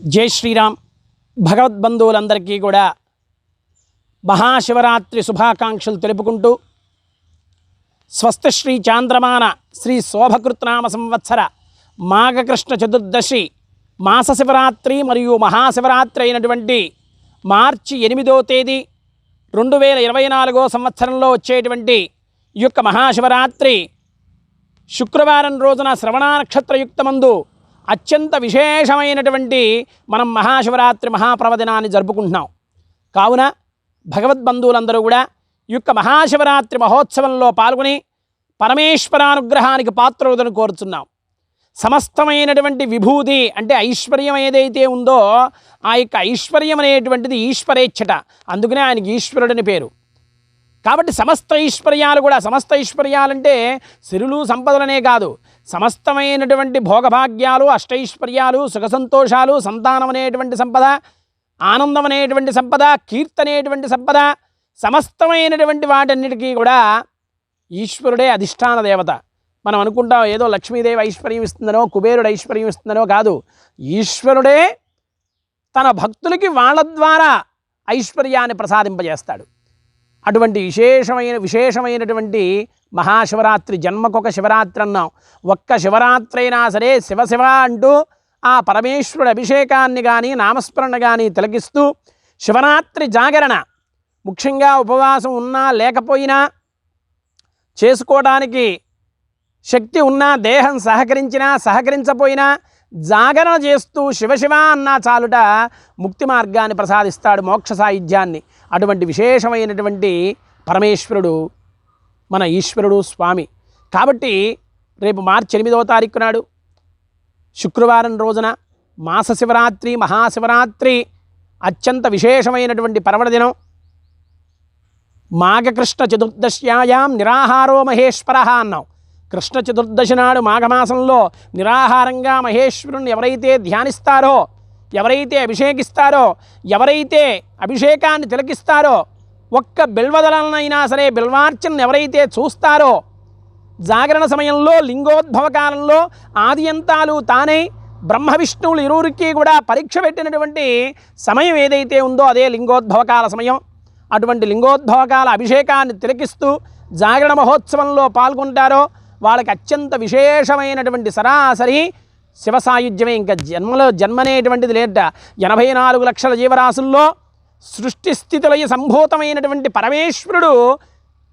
జై శ్రీరామ్. భగవద్బంధువులందరికీ కూడా మహాశివరాత్రి శుభాకాంక్షలు తెలుపుకుంటూ స్వస్తి శ్రీ చాంద్రమాన శ్రీ శోభకృత్నామ సంవత్సర మాఘకృష్ణ చతుర్దశి మాస శివరాత్రి మరియు మహాశివరాత్రి అయినటువంటి మార్చి ఎనిమిదో తేదీ రెండు వేల ఇరవై నాలుగో సంవత్సరంలో వచ్చేటువంటి ఈ యొక్క మహాశివరాత్రి శుక్రవారం రోజున శ్రవణ నక్షత్రయుక్తమందు అత్యంత విశేషమైనటువంటి మనం మహాశివరాత్రి మహాప్రవదినాన్ని జరుపుకుంటున్నాం. కావున భగవద్బంధువులందరూ కూడా ఈ యొక్క మహాశివరాత్రి మహోత్సవంలో పాల్గొని పరమేశ్వరానుగ్రహానికి పాత్రవుదని కోరుతున్నాం సమస్తమైనటువంటి విభూతి అంటే ఐశ్వర్యం ఏదైతే ఉందో ఆ యొక్క ఐశ్వర్యం అనేటువంటిది ఈశ్వరేచ్ఛట. అందుకనే ఆయనకి ఈశ్వరుడని పేరు. కాబట్టి సమస్త ఐశ్వర్యాలు కూడా సమస్త ఐశ్వర్యాలంటే సిరులు సంపదలనే కాదు. సమస్తమైనటువంటి భోగభాగ్యాలు అష్టైశ్వర్యాలు సుఖ సంతోషాలు సంతానం అనేటువంటి సంపద ఆనందం అనేటువంటి సంపద కీర్తి అనేటువంటి సంపద సమస్తమైనటువంటి వాటన్నిటికీ కూడా ఈశ్వరుడే అధిష్టాన దేవత. మనం అనుకుంటాం ఏదో లక్ష్మీదేవి ఐశ్వర్యం ఇస్తుందనో కుబేరుడు ఐశ్వర్యం ఇస్తుందనో కాదు. ఈశ్వరుడే తన భక్తులకి వాళ్ళ ద్వారా ఐశ్వర్యాన్ని ప్రసాదింపజేస్తాడు. అటువంటి విశేషమైన విశేషమైనటువంటి మహాశివరాత్రి జన్మకొక శివరాత్రి అన్నాం. ఒక్క శివరాత్రి అయినా సరే శివ శివ అంటూ ఆ పరమేశ్వరుడి అభిషేకాన్ని కానీ నామస్మరణ కానీ తిలకిస్తూ శివరాత్రి జాగరణ. ముఖ్యంగా ఉపవాసం ఉన్నా లేకపోయినా చేసుకోవడానికి శక్తి ఉన్నా దేహం సహకరించినా సహకరించపోయినా జాగరణ చేస్తూ శివశివ అన్నా చాలుట ముక్తి మార్గాన్ని ప్రసాదిస్తాడు మోక్ష సాయుధ్యాన్ని. అటువంటి విశేషమైనటువంటి పరమేశ్వరుడు మన ఈశ్వరుడు స్వామి. కాబట్టి రేపు మార్చి ఎనిమిదవ తారీఖు నాడు శుక్రవారం రోజున మాస శివరాత్రి మహాశివరాత్రి అత్యంత విశేషమైనటువంటి పర్వదినం మాఘకృష్ణ చతుర్దశ్యాయాం నిరాహారో మహేశ్వర అన్నాం. కృష్ణ చతుర్దశి నాడు మాఘమాసంలో నిరాహారంగా మహేశ్వరుని ఎవరైతే ధ్యానిస్తారో ఎవరైతే అభిషేకిస్తారో ఎవరైతే అభిషేకాన్ని తిలకిస్తారో ఒక్క బిల్వదలనైనా సరే బిల్వార్చనను ఎవరైతే చూస్తారో జాగరణ సమయంలో లింగోద్భవ కాలంలో ఆది అంతాలు తానే బ్రహ్మ విష్ణువులు ఇరువురికి కూడా పరీక్ష పెట్టినటువంటి సమయం ఏదైతే ఉందో అదే లింగోద్భవకాల సమయం. అటువంటి లింగోద్భవకాల అభిషేకాన్ని తిలకిస్తూ జాగరణ మహోత్సవంలో పాల్గొంటారో వాళ్ళకి అత్యంత విశేషమైనటువంటి సరాసరి శివ సాయుధ్యమే ఇంకా జన్మలో జన్మనేటువంటిది లేట ఎనభై నాలుగు లక్షల జీవరాశుల్లో సృష్టి స్థితిలయ సంభూతమైనటువంటి పరమేశ్వరుడు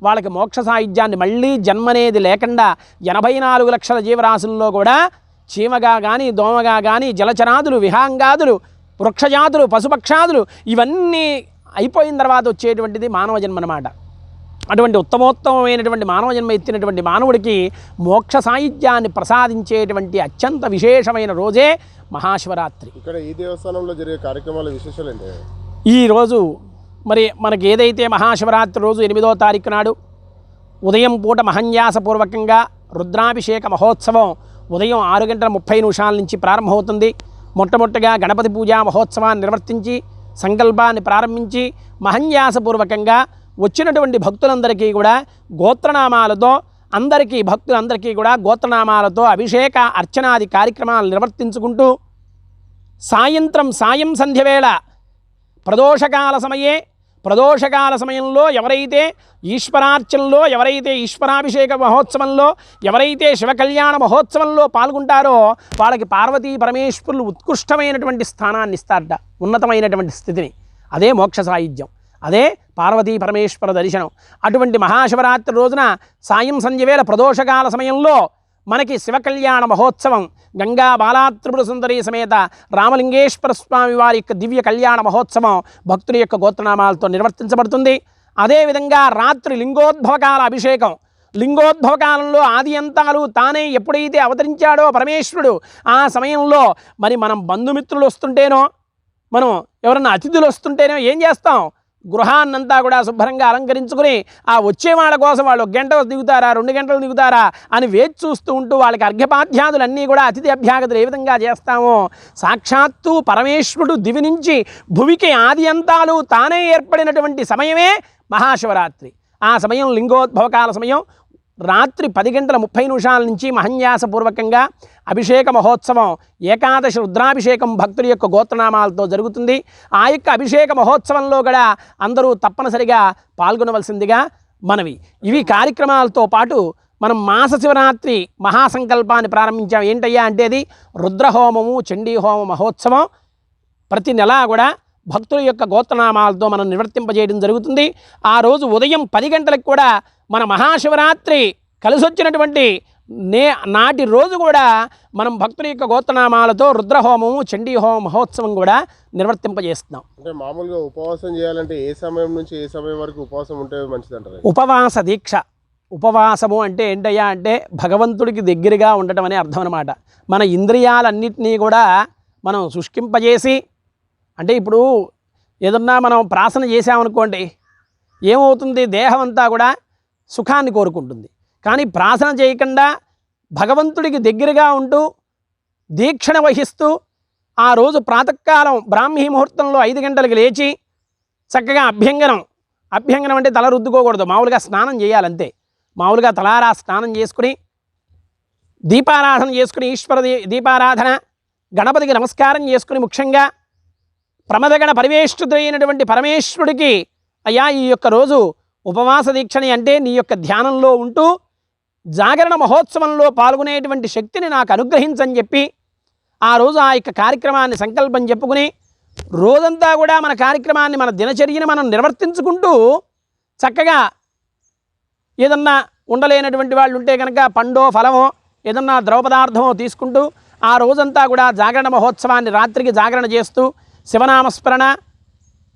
వాళ్ళకి మోక్ష సాయుధ్యాన్ని మళ్ళీ జన్మనేది లేకుండా ఎనభై నాలుగు లక్షల జీవరాశుల్లో కూడా చీమగా కానీ దోమగా కానీ జలచరాదులు విహాంగాదులు వృక్షజాతులు పశుపక్షాదులు ఇవన్నీ అయిపోయిన తర్వాత వచ్చేటువంటిది మానవ జన్మ అన్నమాట అటువంటి ఉత్తమోత్తమైనటువంటి మానవ జన్మ ఎత్తినటువంటి మానవుడికి మోక్ష సాయుధ్యాన్ని ప్రసాదించేటువంటి అత్యంత విశేషమైన రోజే మహాశివరాత్రి. ఇక్కడ ఈ దేవస్థానంలో జరిగే కార్యక్రమాల విశేషాలు ఏంటి? ఈరోజు మరి మనకి ఏదైతే మహాశివరాత్రి రోజు ఎనిమిదో తారీఖు నాడు ఉదయం పూట మహన్యాసపూర్వకంగా రుద్రాభిషేక మహోత్సవం ఉదయం ఆరు గంటల ముప్పై నిమిషాల నుంచి ప్రారంభమవుతుంది. మొట్టమొదటిగా గణపతి పూజా మహోత్సవాన్ని నిర్వర్తించి సంకల్పాన్ని ప్రారంభించి మహన్యాసపూర్వకంగా వచ్చినటువంటి భక్తులందరికీ కూడా గోత్రనామాలతో అందరికీ భక్తులందరికీ కూడా గోత్రనామాలతో అభిషేక అర్చనాది కార్యక్రమాలు నిర్వర్తించుకుంటూ సాయంత్రం సాయం సంధ్యవేళ ప్రదోషకాల సమయే ప్రదోషకాల సమయంలో ఎవరైతే ఈశ్వరార్చనలో ఎవరైతే ఈశ్వరాభిషేక మహోత్సవంలో ఎవరైతే శివకళ్యాణ మహోత్సవంలో పాల్గొంటారో వాళ్ళకి పార్వతీ పరమేశ్వరులు ఉత్కృష్టమైనటువంటి స్థానాన్ని ఇస్తారట ఉన్నతమైనటువంటి స్థితిని. అదే మోక్ష సాయుధ్యం. అదే పార్వతీ పరమేశ్వర దర్శనం. అటువంటి మహాశివరాత్రి రోజున సాయం సంధ్యవేళ ప్రదోషకాల సమయంలో మనకి శివకళ్యాణ మహోత్సవం గంగా బాలాత్రిపుర సుందరి సమేత రామలింగేశ్వర స్వామి వారి యొక్క దివ్య కళ్యాణ మహోత్సవం భక్తుల యొక్క గోత్రనామాలతో నిర్వర్తించబడుతుంది. అదేవిధంగా రాత్రి లింగోద్భవకాల అభిషేకం. లింగోద్భవకాలంలో ఆది అంతాలు తానే ఎప్పుడైతే అవతరించాడో పరమేశ్వరుడు ఆ సమయంలో మరి మనం బంధుమిత్రులు వస్తుంటేనో మనం ఎవరన్నా అతిథులు వస్తుంటేనో ఏం చేస్తాం? గృహాన్నంతా కూడా శుభ్రంగా అలంకరించుకుని ఆ వచ్చే వాళ్ళ కోసం వాళ్ళు ఒక గంట దిగుతారా రెండు గంటలు దిగుతారా అని వేచి చూస్తూ ఉంటూ వాళ్ళకి అర్ఘ్యపాధ్యాదులన్నీ కూడా అతిథి అభ్యాగతులు ఏ విధంగా చేస్తామో సాక్షాత్తు పరమేశ్వరుడు దివి నుంచి భువికి ఆది అంతాలు తానే ఏర్పడినటువంటి సమయమే మహాశివరాత్రి. ఆ సమయం లింగోద్భవకాల సమయం రాత్రి పది గంటల ముప్పై నిమిషాల నుంచి మహన్యాసపూర్వకంగా అభిషేక మహోత్సవం ఏకాదశి రుద్రాభిషేకం భక్తుల యొక్క గోత్రనామాలతో జరుగుతుంది. ఆ యొక్క అభిషేక మహోత్సవంలో కూడా అందరూ తప్పనిసరిగా పాల్గొనవలసిందిగా మనవి. ఇవి కార్యక్రమాలతో పాటు మనం మాస శివరాత్రి మహాసంకల్పాన్ని ప్రారంభించాం. ఏంటయ్యా అంటే అది రుద్రహోమము చండీ హోమ మహోత్సవం. ప్రతి నెలా కూడా భక్తుల యొక్క గోత్రనామాలతో మనం నివర్తింపజేయడం జరుగుతుంది. ఆ రోజు ఉదయం పది గంటలకు కూడా మన మహాశివరాత్రి కలిసి వచ్చినటువంటి నే నాటి రోజు కూడా మనం భక్తుల యొక్క గోత్రనామాలతో రుద్రహోమము చండీ హోమ మహోత్సవం కూడా నిర్వర్తింపజేస్తున్నాం. అంటే మామూలుగా ఉపవాసం చేయాలంటే ఏ సమయం నుంచి ఏ సమయం వరకు ఉపవాసం ఉంటే మంచిది అంటారు ఉపవాస దీక్ష. ఉపవాసము అంటే ఏంటయ్యా అంటే భగవంతుడికి దగ్గరగా ఉండటం అనే అర్థం అనమాట మన ఇంద్రియాలన్నింటినీ కూడా మనం శుష్కింపజేసి అంటే ఇప్పుడు ఏదన్నా మనం ప్రాసన చేసామనుకోండి ఏమవుతుంది? దేహం అంతా కూడా సుఖాన్ని కోరుకుంటుంది. కానీ ప్రాసన చేయకుండా భగవంతుడికి దగ్గరగా ఉంటూ దీక్షణ వహిస్తూ ఆ రోజు ప్రాతకాలం బ్రాహ్మీ ముహూర్తంలో ఐదు గంటలకు లేచి చక్కగా అభ్యంగనం అభ్యంగనం అంటే తల రుద్దుకోకూడదు. మామూలుగా స్నానం చేయాలంతే. మామూలుగా తలారా స్నానం చేసుకుని దీపారాధన చేసుకుని ఈశ్వర దీ- దీపారాధన గణపతికి నమస్కారం చేసుకుని ముఖ్యంగా ప్రమదగణ పరివేష్టితుడైనటువంటి పరమేశ్వరుడికి అయ్యా ఈ యొక్క రోజు ఉపవాస దీక్షని అంటే నీ యొక్క ధ్యానంలో ఉంటూ జాగరణ మహోత్సవంలో పాల్గొనేటువంటి శక్తిని నాకు అనుగ్రహించని చెప్పి ఆ రోజు ఆ యొక్క కార్యక్రమాన్ని సంకల్పం చెప్పుకుని రోజంతా కూడా మన కార్యక్రమాన్ని మన దినచర్యని మనం నిర్వర్తించుకుంటూ చక్కగా ఏదన్నా ఉండలేనటువంటి వాళ్ళు ఉంటే కనుక పండో ఫలమో ఏదన్నా ద్రవ పదార్థమో తీసుకుంటూ ఆ రోజంతా కూడా జాగరణ మహోత్సవాన్ని రాత్రికి జాగరణ చేస్తూ శివనామస్మరణ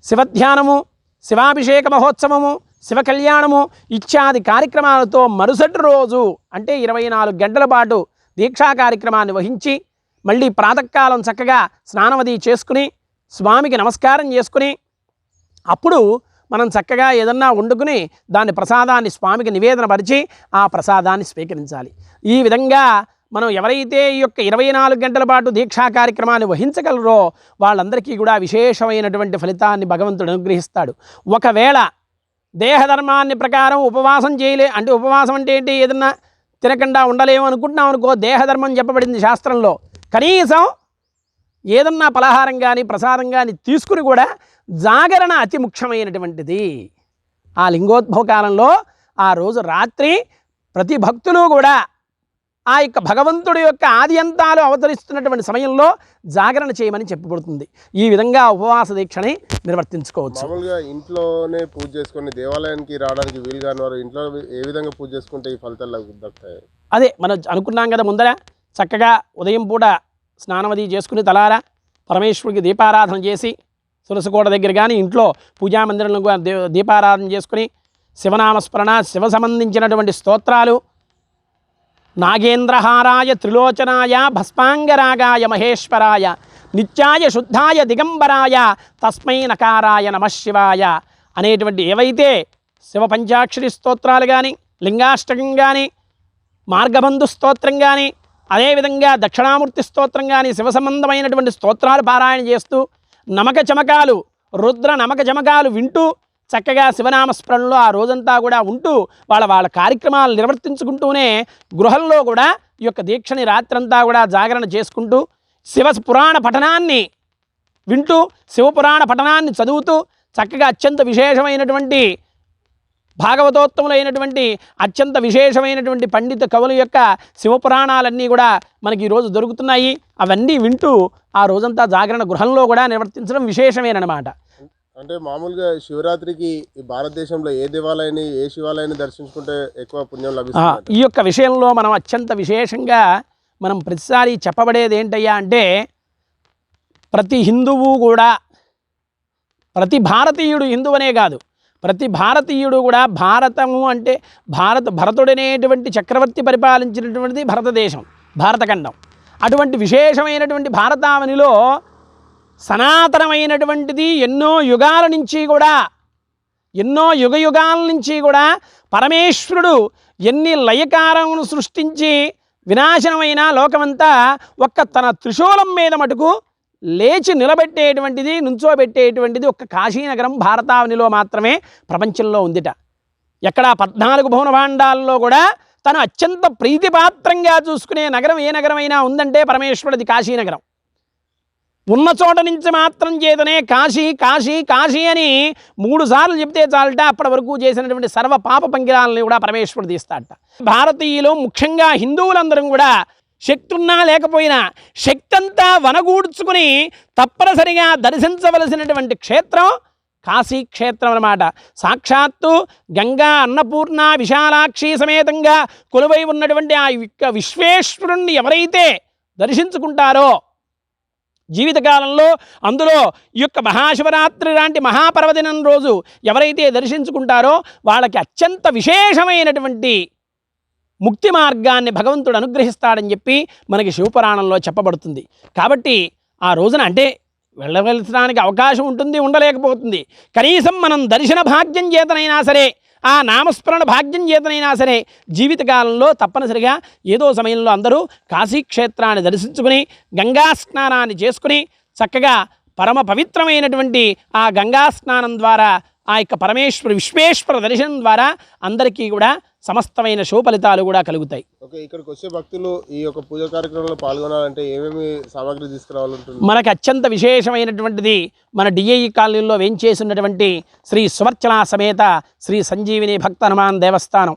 శివధ్యానము శివాభిషేక మహోత్సవము శివ కళ్యాణము ఇత్యాది కార్యక్రమాలతో మరుసటి రోజు అంటే ఇరవై నాలుగు గంటల పాటు దీక్షా కార్యక్రమాన్ని వహించి మళ్ళీ ప్రాతకాలం చక్కగా స్నానమది చేసుకుని స్వామికి నమస్కారం చేసుకుని అప్పుడు మనం చక్కగా ఏదన్నా వండుకుని దాని ప్రసాదాన్ని స్వామికి నివేదన పరిచి ఆ ప్రసాదాన్ని స్వీకరించాలి. ఈ విధంగా మనం ఎవరైతే ఈ యొక్క ఇరవై నాలుగు గంటల పాటు దీక్షా కార్యక్రమాన్ని వహించగలరో వాళ్ళందరికీ కూడా విశేషమైనటువంటి ఫలితాన్ని భగవంతుడు అనుగ్రహిస్తాడు. ఒకవేళ దేహధర్మాన్ని ప్రకారం ఉపవాసం చేయలే అంటే ఉపవాసం అంటే ఏంటి? ఏదన్నా తినకుండా ఉండలేము అనుకుంటున్నాం అనుకో దేహధర్మం చెప్పబడింది శాస్త్రంలో. కనీసం ఏదన్నా పలహారం కానీ ప్రసాదం కానీ తీసుకుని కూడా జాగరణ అతి ముఖ్యమైనటువంటిది. ఆ లింగోద్భవ కాలంలో ఆ రోజు రాత్రి ప్రతి భక్తులు కూడా ఆ యొక్క భగవంతుడి యొక్క ఆది అంతాలు అవతరిస్తున్నటువంటి సమయంలో జాగరణ చేయమని చెప్పబడుతుంది. ఈ విధంగా ఉపవాస దీక్షని నిర్వర్తించుకోవచ్చు. మామూలుగా ఇంట్లోనే పూజ చేసుకొని దేవాలయానికి రావడానికి వీలు కాని వారు ఇంట్లో ఏ విధంగా పూజ చేసుకుంటే ఈ ఫలితాలు దక్కుతాయి? అదే మనం అనుకున్నాం కదా ముందర చక్కగా ఉదయం పూట స్నానమది చేసుకుని తలారా పరమేశ్వరుడికి దీపారాధన చేసి తులసికోట దగ్గర కానీ ఇంట్లో పూజామందిరంలో దీపారాధన చేసుకుని శివనామస్మరణ శివ సంబంధించినటువంటి స్తోత్రాలు నాగేంద్రహారాయ త్రిలోచనాయ భస్మాంగరాగాయ మహేశ్వరాయ నిత్యాయ శుద్ధాయ దిగంబరాయ తస్మై నకారాయ నమశివాయ అనేటువంటి ఏవైతే శివ పంచాక్షరి స్తోత్రాలు కానీ లింగాష్టకం కానీ మార్గబంధు స్తోత్రం కానీ అదేవిధంగా దక్షిణామూర్తి స్తోత్రం కానీ శివ సంబంధమైనటువంటి స్తోత్రాలు పారాయణ చేస్తూ నమక చమకాలు రుద్ర నమక చమకాలు వింటూ చక్కగా శివనామస్మరణలో ఆ రోజంతా కూడా ఉంటూ వాళ్ళ వాళ్ళ కార్యక్రమాలు నిర్వర్తించుకుంటూనే గృహంలో కూడా ఈ యొక్క దీక్షని రాత్రంతా కూడా జాగరణ చేసుకుంటూ శివ పురాణ పఠనాన్ని వింటూ శివపురాణ పఠనాన్ని చదువుతూ చక్కగా అత్యంత విశేషమైనటువంటి భాగవతోత్తములైనటువంటి అత్యంత విశేషమైనటువంటి పండిత కవుల యొక్క శివపురాణాలన్నీ కూడా మనకి ఈరోజు దొరుకుతున్నాయి. అవన్నీ వింటూ ఆ రోజంతా జాగరణ గృహంలో కూడా నిర్వర్తించడం విశేషమేనమాట అంటే మామూలుగా శివరాత్రికి ఈ భారతదేశంలో ఏ దేవాలయాన్ని ఏ శివాలయాన్ని దర్శించుకుంటే ఎక్కువ పుణ్యం లభిస్తుంది ఈ యొక్క విషయంలో మనం అత్యంత విశేషంగా మనం ప్రతిసారి చెప్పబడేది ఏంటయ్యా అంటే ప్రతి హిందువు కూడా ప్రతి భారతీయుడు హిందువనే కాదు ప్రతి భారతీయుడు కూడా భారతము అంటే భారత భరతుడనేటువంటి చక్రవర్తి పరిపాలించినటువంటిది భారతదేశం భారతఖండం. అటువంటి విశేషమైనటువంటి భారతావనిలో సనాతనమైనటువంటిది ఎన్నో యుగాల నుంచి కూడా ఎన్నో యుగ యుగాల నుంచి కూడా పరమేశ్వరుడు ఎన్ని లయకారమును సృష్టించి వినాశనమైన లోకమంతా ఒక్క తన త్రిశూలం మీద మటుకు లేచి నిలబెట్టేటువంటిది నుంచోబెట్టేటువంటిది ఒక్క కాశీనగరం భారతావనిలో మాత్రమే ప్రపంచంలో ఉందిట. ఎక్కడ పద్నాలుగు భువన భాండాల్లో కూడా తను అత్యంత ప్రీతిపాత్రంగా చూసుకునే నగరం ఏ నగరమైనా ఉందంటే పరమేశ్వరుడిది కాశీనగరం. ఉన్న చోట నుంచి మాత్రం చేతనే కాశీ కాశీ కాశీ అని మూడు సార్లు చెప్తే చాలట. అప్పటి వరకు చేసినటువంటి సర్వ పాప పంకిరాలని కూడా పరమేశ్వరుడు తీస్తాడట. భారతీయులు ముఖ్యంగా హిందువులందరం కూడా శక్తి ఉన్నా లేకపోయినా శక్తి అంతా వనగూడ్చుకుని తప్పనిసరిగా దర్శించవలసినటువంటి క్షేత్రం కాశీ క్షేత్రం అన్నమాట. సాక్షాత్తు గంగా అన్నపూర్ణ విశాలాక్షి సమేతంగా కొలువై ఉన్నటువంటి ఆ విశ్వేశ్వరుణ్ణి ఎవరైతే దర్శించుకుంటారో జీవితకాలంలో అందులో ఈ యొక్క మహాశివరాత్రి లాంటి మహాపర్వదినం రోజు ఎవరైతే దర్శించుకుంటారో వాళ్ళకి అత్యంత విశేషమైనటువంటి ముక్తి మార్గాన్ని భగవంతుడు అనుగ్రహిస్తాడని చెప్పి మనకి శివపురాణంలో చెప్పబడుతుంది. కాబట్టి ఆ రోజున అంటే వెళ్ళవలసడానికి అవకాశం ఉంటుంది ఉండలేకపోతుంది. కనీసం మనం దర్శన భాగ్యం చేతనైనా సరే ఆ నామస్మరణ భాగ్యం చేతనైనా సరే జీవితకాలంలో తప్పనిసరిగా ఏదో సమయంలో అందరూ కాశీక్షేత్రాన్ని దర్శించుకుని గంగా స్నానాన్ని చేసుకుని చక్కగా పరమ పవిత్రమైనటువంటి ఆ గంగా స్నానం ద్వారా ఆ యొక్క పరమేశ్వర విశ్వేశ్వర దర్శనం ద్వారా అందరికీ కూడా సమస్తమైన శుభఫలితాలు కూడా కలుగుతాయి. ఓకే ఇక్కడికి వచ్చే భక్తులు ఈ యొక్క పూజ కార్యక్రమంలో పాల్గొనాలంటే ఏమేమి సామాగ్రి తీసుకురావాలంటుంది మనకు అత్యంత విశేషమైనటువంటిది మన డిఐఈ కాలనీలో వేంచేసినటువంటి శ్రీ సువర్చన సమేత శ్రీ సంజీవిని భక్త హనుమాన్ దేవస్థానం.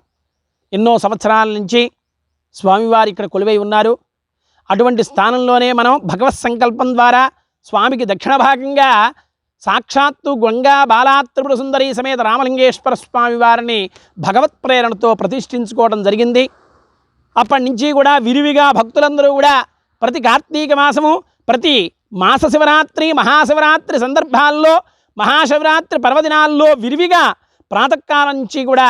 ఎన్నో సంవత్సరాల నుంచి స్వామివారు ఇక్కడ కొలువై ఉన్నారు. అటువంటి స్థానంలోనే మనం భగవత్ సంకల్పం ద్వారా స్వామికి దక్షిణ భాగంగా సాక్షాత్తు గంగా బాలాత్రిపుర సుందరి సమేత రామలింగేశ్వర స్వామి వారిని భగవత్ ప్రేరణతో ప్రతిష్ఠించుకోవడం జరిగింది. అప్పటి నుంచి కూడా విరివిగా భక్తులందరూ కూడా ప్రతి కార్తీక మాసము ప్రతి మాస శివరాత్రి మహాశివరాత్రి సందర్భాల్లో మహాశివరాత్రి పర్వదినాల్లో విరివిగా ప్రాతకాలం నుంచి కూడా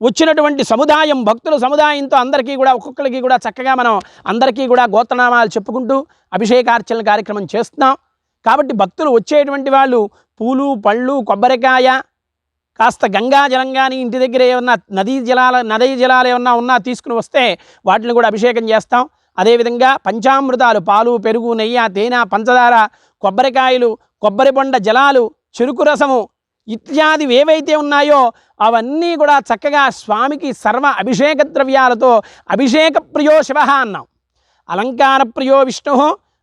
వచ్చినటువంటి సముదాయం భక్తుల సముదాయంతో అందరికీ కూడా ఒక్కొక్కరికి కూడా చక్కగా మనం అందరికీ కూడా గోత్రనామాలు చెప్పుకుంటూ అభిషేకార్చన కార్యక్రమం చేస్తున్నాం. కాబట్టి భక్తులు వచ్చేటువంటి వాళ్ళు పూలు పళ్ళు కొబ్బరికాయ కాస్త గంగా జలం కానీ ఇంటి దగ్గర ఏమన్నా నదీ జలాల నదీ జలాలు ఏమన్నా ఉన్నా తీసుకుని వస్తే వాటిని కూడా అభిషేకం చేస్తాం. అదేవిధంగా పంచామృతాలు పాలు పెరుగు నెయ్యి తేనె పంచదార కొబ్బరికాయలు కొబ్బరి బొండ జలాలు చెరుకు రసము ఇత్యాది ఏవైతే ఉన్నాయో అవన్నీ కూడా చక్కగా స్వామికి సర్వ అభిషేక ద్రవ్యాలతో అభిషేక ప్రియో శివ అన్నాం. అలంకార ప్రియో విష్ణు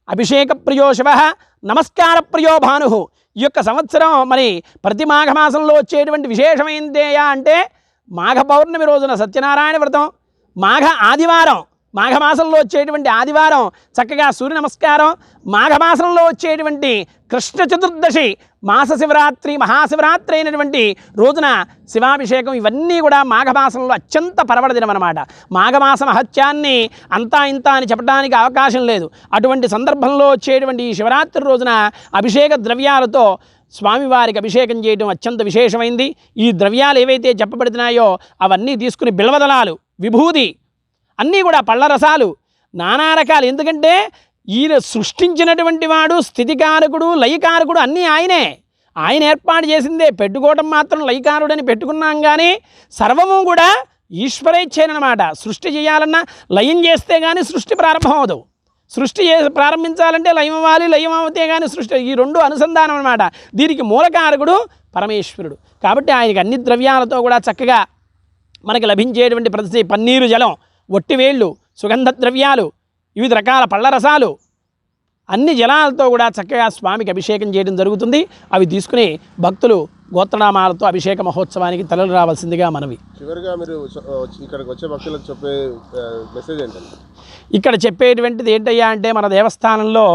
అభిషేక ప్రియో శివ నమస్కార ప్రియో భాను ఈ యొక్క సంవత్సరం మరి ప్రతి మాఘమాసంలో వచ్చేటువంటి విశేషమైందేయా అంటే మాఘ పౌర్ణమి రోజున సత్యనారాయణ వ్రతం మాఘ ఆదివారం మాఘమాసంలో వచ్చేటువంటి ఆదివారం చక్కగా సూర్య నమస్కారం. మాఘమాసంలో వచ్చేటువంటి కృష్ణ చతుర్దశి మాస శివరాత్రి మహాశివరాత్రి అయినటువంటి రోజున శివాభిషేకం ఇవన్నీ కూడా మాఘమాసంలో అత్యంత పర్వదినం అనమాట మాఘమాస మహత్యాన్ని అంతా ఇంత అని చెప్పడానికి అవకాశం లేదు. అటువంటి సందర్భంలో వచ్చేటువంటి ఈ శివరాత్రి రోజున అభిషేక ద్రవ్యాలతో స్వామివారికి అభిషేకం చేయడం అత్యంత విశేషమైంది. ఈ ద్రవ్యాలు ఏవైతే చెప్పబడుతున్నాయో అవన్నీ తీసుకుని బిల్వదలాలు విభూది అన్నీ కూడా పళ్ళ రసాలు నానా రకాలు. ఎందుకంటే ఈయన సృష్టించినటువంటి వాడు స్థితికారకుడు లయకారకుడు అన్నీ ఆయనే. ఆయన ఏర్పాటు చేసిందే పెట్టుకోవటం మాత్రం లయకారుడని పెట్టుకున్నాం కానీ సర్వము కూడా ఈశ్వరేచ్ఛేనమాట సృష్టి చేయాలన్నా లయం చేస్తే కానీ సృష్టి ప్రారంభం అవదు సృష్టి ప్రారంభించాలంటే లయం అవ్వాలి లయం అవుతే కానీ సృష్టి ఈ రెండు అనుసంధానం అనమాట దీనికి మూలకారకుడు పరమేశ్వరుడు. కాబట్టి ఆయనకి అన్ని ద్రవ్యాలతో కూడా చక్కగా మనకి లభించేటువంటి ప్రతి పన్నీరు జలం. ఒట్టివేళ్ళు సుగంధ ద్రవ్యాలు వివిధ రకాల పళ్ళ రసాలు అన్ని జలాలతో కూడా చక్కగా స్వామికి అభిషేకం చేయడం జరుగుతుంది. అవి తీసుకుని భక్తులు గోత్రనామాలతో అభిషేక మహోత్సవానికి తలలు రావాల్సిందిగా మనవి. చివరిగా మీరు ఇక్కడికి వచ్చే భక్తులకు చెప్పే మెసేజ్ ఏంటండి? ఇక్కడ చెప్పేటువంటిది ఏంటయ్యా అంటే మన దేవస్థానంలో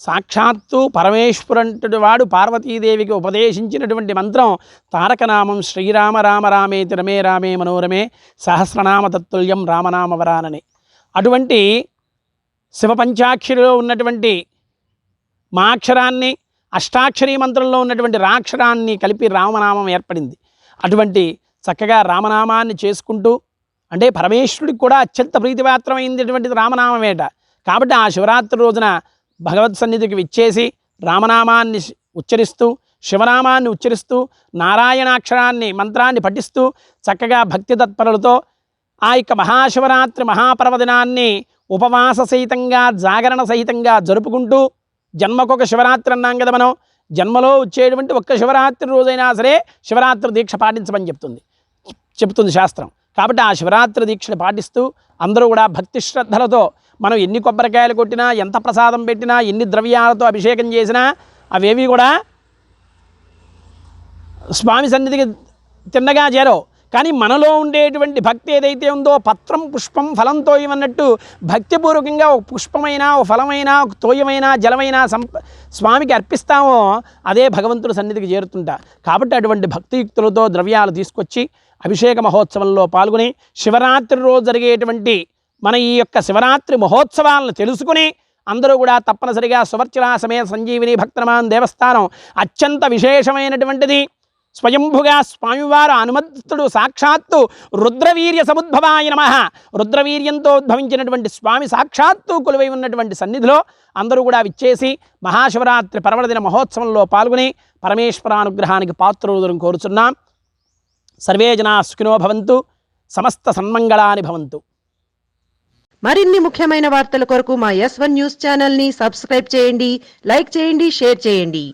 సాక్షాత్తు పరమేశ్వరంటుడు వాడు పార్వతీదేవికి ఉపదేశించినటువంటి మంత్రం తారకనామం శ్రీరామ రామ రామే తిరమే రామే మనోరమే సహస్రనామ తత్తుల్యం రామనామవరానని. అటువంటి శివపంచాక్షరిలో ఉన్నటువంటి మా అక్షరాన్ని అష్టాక్షరీ మంత్రంలో ఉన్నటువంటి రాక్షరాన్ని కలిపి రామనామం ఏర్పడింది. అటువంటి చక్కగా రామనామాన్ని చేసుకుంటూ అంటే పరమేశ్వరుడికి కూడా అత్యంత ప్రీతిపాత్రమైనటువంటిది రామనామమేట. కాబట్టి ఆ శివరాత్రి రోజున భగవత్ సన్నిధికి విచ్చేసి రామనామాన్ని ఉచ్చరిస్తూ శివనామాన్ని ఉచ్చరిస్తూ నారాయణాక్షరాన్ని మంత్రాన్ని పఠిస్తూ చక్కగా భక్తి తత్పరులతో ఆ యొక్క మహాశివరాత్రి మహాపర్వదినాన్ని ఉపవాస సహితంగా జాగరణ సహితంగా జరుపుకుంటూ జన్మకొక శివరాత్రి అన్నాం కదా మనం జన్మలో వచ్చేటువంటి ఒక్క శివరాత్రి రోజైనా సరే శివరాత్రి దీక్ష పాటించమని చెప్తుంది. చెప్తుంది శాస్త్రం. కాబట్టి ఆ శివరాత్రి దీక్షను పాటిస్తూ అందరూ కూడా భక్తి శ్రద్ధలతో మనం ఎన్ని కొబ్బరికాయలు కొట్టినా ఎంత ప్రసాదం పెట్టినా ఎన్ని ద్రవ్యాలతో అభిషేకం చేసినా అవేవి కూడా స్వామి సన్నిధికి తిన్నగా చేరవు. కానీ మనలో ఉండేటువంటి భక్తి ఏదైతే ఉందో పత్రం పుష్పం ఫలం తోయమన్నట్టు భక్తిపూర్వకంగా ఒక పుష్పమైన ఒక ఫలమైనా ఒక తోయమైన జలమైన సం స్వామికి అర్పిస్తామో అదే భగవంతుడి సన్నిధికి చేరుతుంటా. కాబట్టి అటువంటి భక్తియుక్తులతో ద్రవ్యాలు తీసుకొచ్చి అభిషేక మహోత్సవంలో పాల్గొని శివరాత్రి రోజు జరిగేటువంటి మన ఈ యొక్క శివరాత్రి మహోత్సవాలను తెలుసుకుని అందరూ కూడా తప్పనిసరిగా సువర్చనా సమేత సంజీవిని భక్తమాన్ దేవస్థానం అత్యంత విశేషమైనటువంటిది. స్వయంభుగా స్వామివారు అనుమతుడు సాక్షాత్తు రుద్రవీర్య సముద్భవాయ నమ. రుద్రవీర్యంతో ఉద్భవించినటువంటి స్వామి సాక్షాత్తు కొలువై ఉన్నటువంటి సన్నిధిలో అందరూ కూడా విచ్చేసి మహాశివరాత్రి పర్వదిన మహోత్సవంలో పాల్గొని పరమేశ్వరానుగ్రహానికి పాత్రోదరం కోరుచున్నాం. సర్వే జనా సుఖినో భవంతు సమస్త సన్మంగళాని భవంతు. మరిన్ని ముఖ్యమైన వార్తల కొరకు మా ఎస్ వన్ న్యూస్ ఛానల్ని సబ్స్క్రైబ్ చేయండి లైక్ చేయండి షేర్ చేయండి.